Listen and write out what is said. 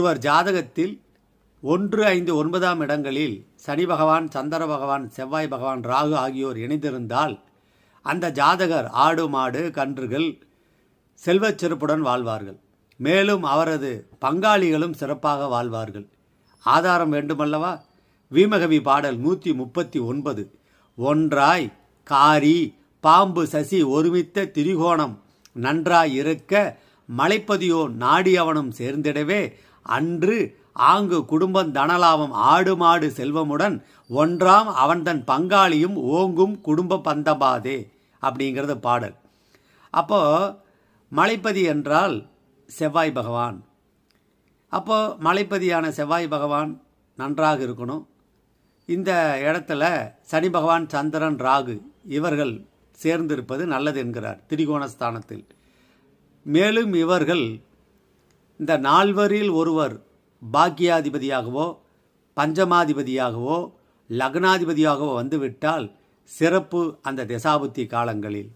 ஒருவர் ஜாதகத்தில் ஒன்று ஐந்து ஒன்பதாம் இடங்களில் சனி பகவான் சந்திர பகவான் செவ்வாய் பகவான் ராகு ஆகியோர் இணைந்திருந்தால் அந்த ஜாதகர் ஆடு மாடு கன்றுகள் செல்வச் சிறப்புடன் வாழ்வார்கள். மேலும் அவரது பங்காளிகளும் சிறப்பாக வாழ்வார்கள். ஆதாரம் வேண்டுமல்லவா? வீமகவி பாடல் நூற்றி முப்பத்தி ஒன்பது. ஒன்றாய் காரி பாம்பு சசி ஒருமித்த திரிகோணம் நன்றாய் இருக்க மலைப்பதியோ நாடியவனும் சேர்ந்திடவே அன்று ஆங்கு குடும்பம் தனலாபம் ஆடு மாடு செல்வமுடன் ஒன்றாம் அவன் தன் பங்காளியும் ஓங்கும் குடும்ப பந்தபாதே அப்படிங்கிறது பாடல். அப்போ மலைப்பதி என்றால் செவ்வாய் பகவான். அப்போ மலைப்பதியான செவ்வாய் பகவான் நன்றாக இருக்கணும். இந்த இடத்துல சனி பகவான் சந்திரன் ராகு இவர்கள் சேர்ந்திருப்பது நல்லது என்கிறார் திரிகோணஸ்தானத்தில். மேலும் இவர்கள் இந்த நால்வரில் ஒருவர் பாக்கியாதிபதியாகவோ பஞ்சமாதிபதியாகவோ லக்னாதிபதியாகவோ வந்துவிட்டால் சிறப்பு அந்த திசாபுத்தி காலங்களில்.